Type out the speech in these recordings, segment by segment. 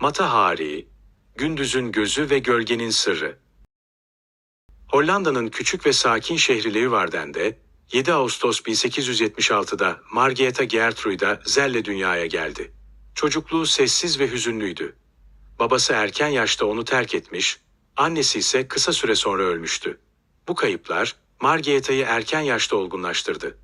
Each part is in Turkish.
Mata Hari, Gündüzün Gözü ve Gölgenin Sırrı. Hollanda'nın küçük ve sakin şehri Leeuwarden'de 7 Ağustos 1876'da Margaretha Gertruida Zelle dünyaya geldi. Çocukluğu sessiz ve hüzünlüydü. Babası erken yaşta onu terk etmiş, annesi ise kısa süre sonra ölmüştü. Bu kayıplar Margaretha'yı erken yaşta olgunlaştırdı.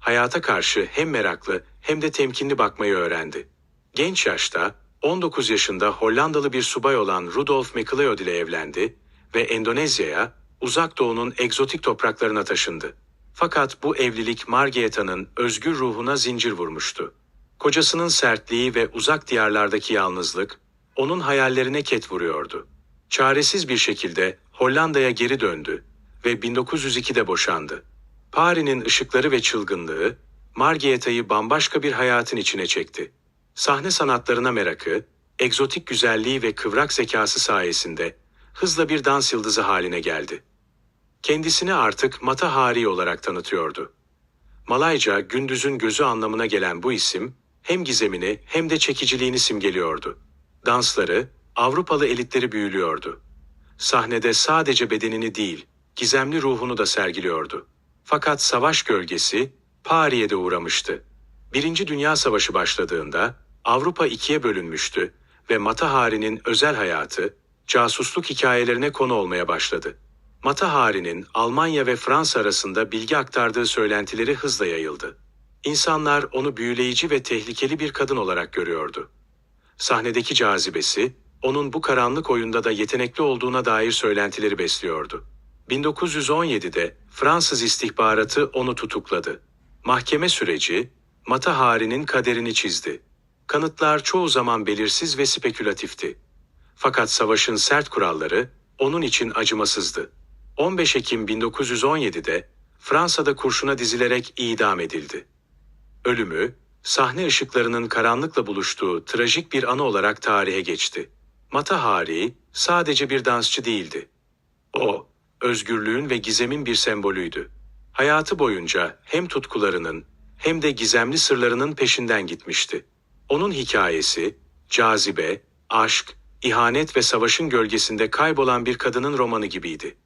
Hayata karşı hem meraklı hem de temkinli bakmayı öğrendi. Genç yaşta 19 yaşında Hollandalı bir subay olan Rudolf MacLeod ile evlendi ve Endonezya'ya, uzak doğunun egzotik topraklarına taşındı. Fakat bu evlilik Margaretha'nın özgür ruhuna zincir vurmuştu. Kocasının sertliği ve uzak diyarlardaki yalnızlık onun hayallerine ket vuruyordu. Çaresiz bir şekilde Hollanda'ya geri döndü ve 1902'de boşandı. Paris'in ışıkları ve çılgınlığı Margareta'yı bambaşka bir hayatın içine çekti. Sahne sanatlarına merakı, egzotik güzelliği ve kıvrak zekası sayesinde hızla bir dans yıldızı haline geldi. Kendisini artık Mata Hari olarak tanıtıyordu. Malayca gündüzün gözü anlamına gelen bu isim hem gizemini hem de çekiciliğini simgeliyordu. Dansları Avrupalı elitleri büyülüyordu. Sahnede sadece bedenini değil, gizemli ruhunu da sergiliyordu. Fakat savaş gölgesi Paris'e de uğramıştı. Birinci Dünya Savaşı başladığında Avrupa ikiye bölünmüştü ve Mata Hari'nin özel hayatı casusluk hikayelerine konu olmaya başladı. Mata Hari'nin Almanya ve Fransa arasında bilgi aktardığı söylentileri hızla yayıldı. İnsanlar onu büyüleyici ve tehlikeli bir kadın olarak görüyordu. Sahnedeki cazibesi, onun bu karanlık oyunda da yetenekli olduğuna dair söylentileri besliyordu. 1917'de Fransız istihbaratı onu tutukladı. Mahkeme süreci, Mata Hari'nin kaderini çizdi. Kanıtlar çoğu zaman belirsiz ve spekülatifti. Fakat savaşın sert kuralları onun için acımasızdı. 15 Ekim 1917'de Fransa'da kurşuna dizilerek idam edildi. Ölümü, sahne ışıklarının karanlıkla buluştuğu trajik bir anı olarak tarihe geçti. Mata Hari sadece bir dansçı değildi. O, özgürlüğün ve gizemin bir sembolüydü. Hayatı boyunca hem tutkularının hem de gizemli sırlarının peşinden gitmişti. Onun hikayesi, cazibe, aşk, ihanet ve savaşın gölgesinde kaybolan bir kadının romanı gibiydi.